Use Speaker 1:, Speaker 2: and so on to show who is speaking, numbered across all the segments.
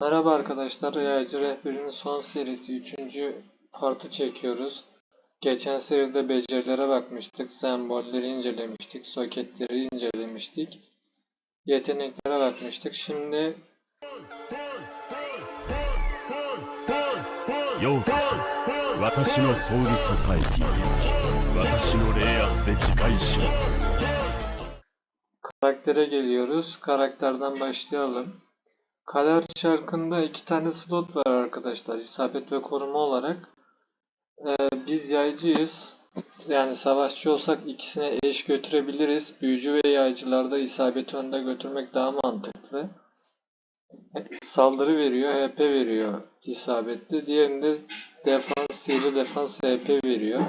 Speaker 1: Merhaba arkadaşlar, Yaycı Rehberi'nin son serisi 3. partı çekiyoruz. Geçen seride becerilere bakmıştık, sembolleri incelemiştik, soketleri incelemiştik, yeteneklere bakmıştık. Şimdi
Speaker 2: ようこそ私のソウルソサエティへ私の霊圧で自戒しろ
Speaker 1: karaktere geliyoruz. Karakterden başlayalım. Kader çarkında iki tane slot var arkadaşlar. İsabet ve koruma olarak. Ee, biz yaycıyız. Yani savaşçı olsak ikisine eş götürebiliriz. Büyücü ve yaycılarda isabeti önde götürmek daha mantıklı. Saldırı veriyor, HP veriyor isabetli. Diğerinde defans, sihirli defans HP veriyor.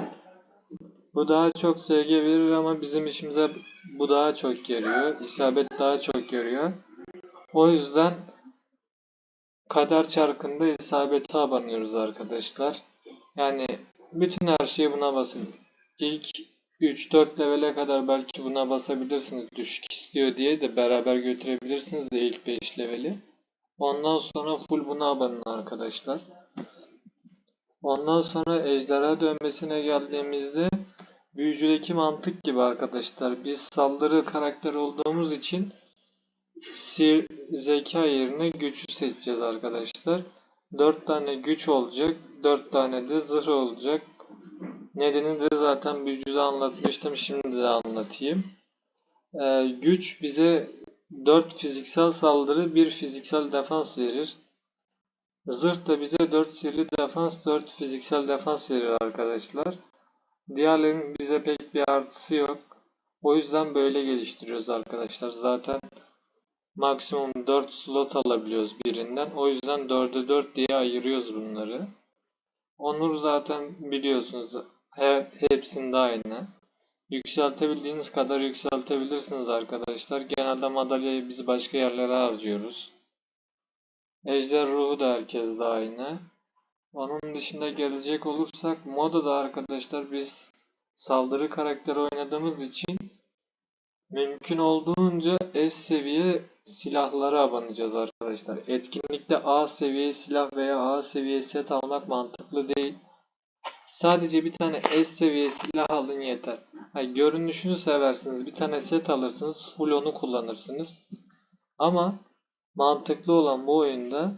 Speaker 1: Bu daha çok SG verir ama bizim işimize bu daha çok geliyor. İsabet daha çok görüyor. O yüzden kader çarkında isabete abanıyoruz arkadaşlar. Yani bütün her şeyi buna basın. İlk 3-4 levele kadar belki buna basabilirsiniz düşük istiyor diye de beraber götürebilirsiniz de ilk 5 leveli. Ondan sonra full buna abanın arkadaşlar. Ondan sonra ejderha dönmesine geldiğimizde büyücüdeki mantık gibi arkadaşlar. Biz saldırı karakteri olduğumuz için sihir zeka yerine gücü seçeceğiz arkadaşlar. 4 tane güç olacak. 4 tane de zırh olacak. Nedeni de zaten büyücüde anlatmıştım. Şimdi de anlatayım. Ee, güç bize 4 fiziksel saldırı, 1 fiziksel defans verir. Zırh da bize 4 sihirli defans, 4 fiziksel defans verir arkadaşlar. Diğerlerinin bize pek bir artısı yok. O yüzden böyle geliştiriyoruz arkadaşlar. Zaten maksimum 4 slot alabiliyoruz birinden. O yüzden 4'e 4 diye ayırıyoruz bunları. Onur zaten biliyorsunuz her, hepsinde aynı. Yükseltebildiğiniz kadar yükseltebilirsiniz arkadaşlar. Genelde madalyayı biz başka yerlere harcıyoruz. Ejder ruhu da herkeste aynı. Onun dışında gelecek olursak modada arkadaşlar biz saldırı karakteri oynadığımız için mümkün olduğunca S seviye silahlara abanacağız arkadaşlar. Etkinlikte A seviye silah veya A seviye set almak mantıklı değil. Sadece bir tane S seviye silah alın yeter. Yani görünüşünü seversiniz. Bir tane set alırsınız. Full onu kullanırsınız. Ama mantıklı olan bu oyunda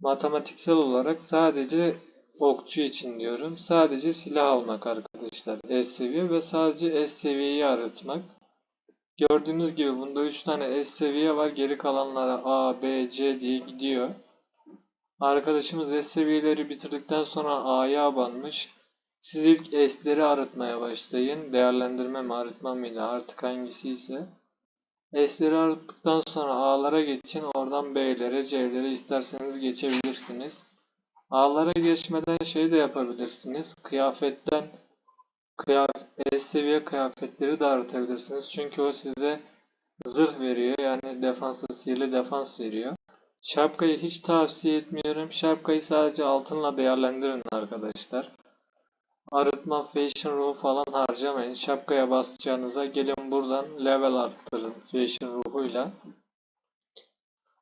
Speaker 1: matematiksel olarak sadece okçu için diyorum. Sadece silah almak arkadaşlar. S seviye ve sadece S seviyeyi arıtmak. Gördüğünüz gibi bunda 3 tane S seviye var. Geri kalanlara A, B, C diye gidiyor. Arkadaşımız S seviyeleri bitirdikten sonra A'ya abanmış. Siz ilk S'leri arıtmaya başlayın. Değerlendirme mi arıtma mıydı artık hangisi ise. S'leri arıttıktan sonra A'lara geçin. Oradan B'lere, C'lere isterseniz geçebilirsiniz. A'lara geçmeden şey de yapabilirsiniz. Kıyafetten kıyaf S seviye kıyafetleri de arıtabilirsiniz. Çünkü o size zırh veriyor. Yani defansa sihirli defans veriyor. Şapkayı hiç tavsiye etmiyorum. Şapkayı sadece altınla değerlendirin arkadaşlar. Arıtma, fashion ruhu falan harcamayın. Şapkaya basacağınıza gelin buradan level arttırın fashion ruhuyla.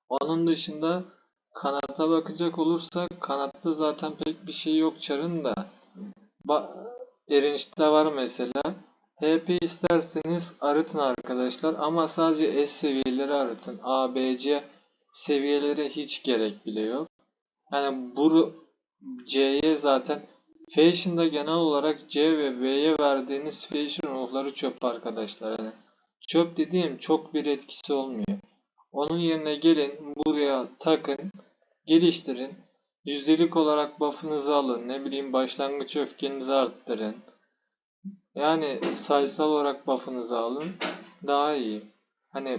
Speaker 1: Onun dışında kanata bakacak olursak kanatta zaten pek bir şey yok çarın da. Ba Erinç'te var mesela. HP isterseniz arıtın arkadaşlar ama sadece S seviyeleri arıtın. A, B, C seviyelere hiç gerek bile yok. Yani bu C'ye zaten Fashion'da genel olarak C ve B'ye verdiğiniz Fashion ruhları çöp arkadaşlar. Yani çöp dediğim çok bir etkisi olmuyor. Onun yerine gelin buraya takın, geliştirin. Yüzdelik olarak buff'ınızı alın. Ne bileyim başlangıç öfkenizi arttırın. Yani sayısal olarak buff'ınızı alın. Daha iyi. Hani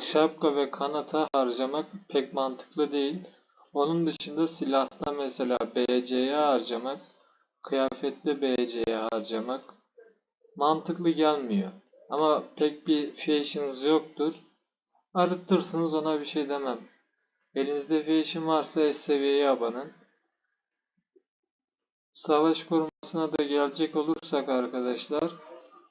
Speaker 1: şapka ve kanata harcamak pek mantıklı değil. Onun dışında silahta mesela BC'ye harcamak, kıyafette BC'ye harcamak mantıklı gelmiyor. Ama pek bir fashion'ınız yoktur. Arıtırsınız ona bir şey demem. Elinizde fashion varsa S seviyeye abanın. Savaş korumasına da gelecek olursak arkadaşlar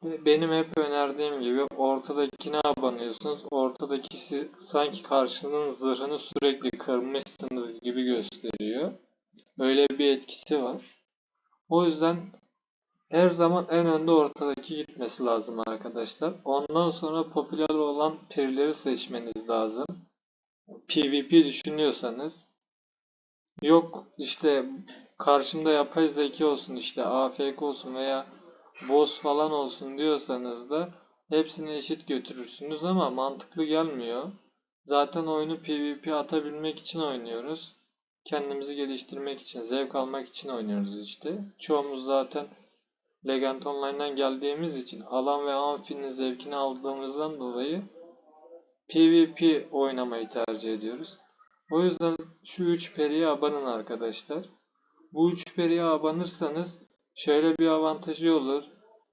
Speaker 1: benim hep önerdiğim gibi ortadakine abanıyorsunuz. Or ortadaki siz, sanki karşının zırhını sürekli kırmışsınız gibi gösteriyor. Öyle bir etkisi var. O yüzden her zaman en önde ortadaki gitmesi lazım arkadaşlar. Ondan sonra popüler olan perileri seçmeniz lazım. PvP düşünüyorsanız. Yok işte karşımda yapay zeka olsun işte AFK olsun veya boss falan olsun diyorsanız da hepsini eşit götürürsünüz ama mantıklı gelmiyor. Zaten oyunu PvP atabilmek için oynuyoruz. Kendimizi geliştirmek için, zevk almak için oynuyoruz işte. Çoğumuz zaten Legend Online'dan geldiğimiz için alan ve amfinin zevkini aldığımızdan dolayı PvP oynamayı tercih ediyoruz. O yüzden şu 3 periye abanın arkadaşlar. Bu 3 periye abanırsanız şöyle bir avantajı olur.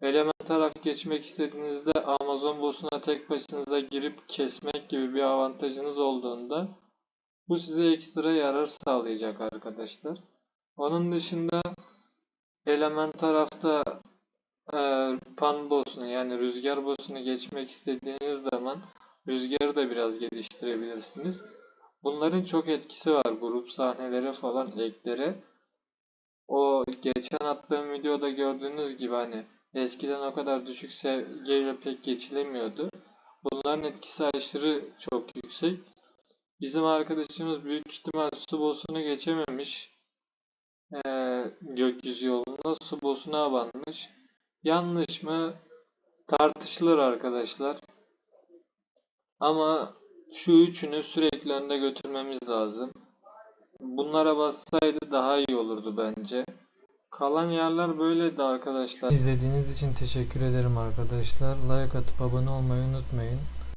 Speaker 1: Element taraf geçmek istediğinizde Amazon boss'una tek başınıza girip kesmek gibi bir avantajınız olduğunda bu size ekstra yarar sağlayacak arkadaşlar. Onun dışında element tarafta e, pan boss'unu yani rüzgar boss'unu geçmek istediğiniz zaman rüzgarı da biraz geliştirebilirsiniz. Bunların çok etkisi var grup sahneleri falan eklere. O geçen attığım videoda gördüğünüz gibi hani eskiden o kadar düşük seviyeyle pek geçilemiyordu. Bunların etkisi aşırı çok yüksek. Bizim arkadaşımız büyük ihtimal su boss'unu geçememiş. Ee, gökyüzü yolunda su boss'una abanmış. Yanlış mı? Tartışılır arkadaşlar. Ama şu üçünü sürekli önde götürmemiz lazım. Bunlara bassaydı daha iyi olurdu bence. Kalan yerler böyleydi arkadaşlar. İzlediğiniz için teşekkür ederim arkadaşlar. Like atıp abone olmayı unutmayın.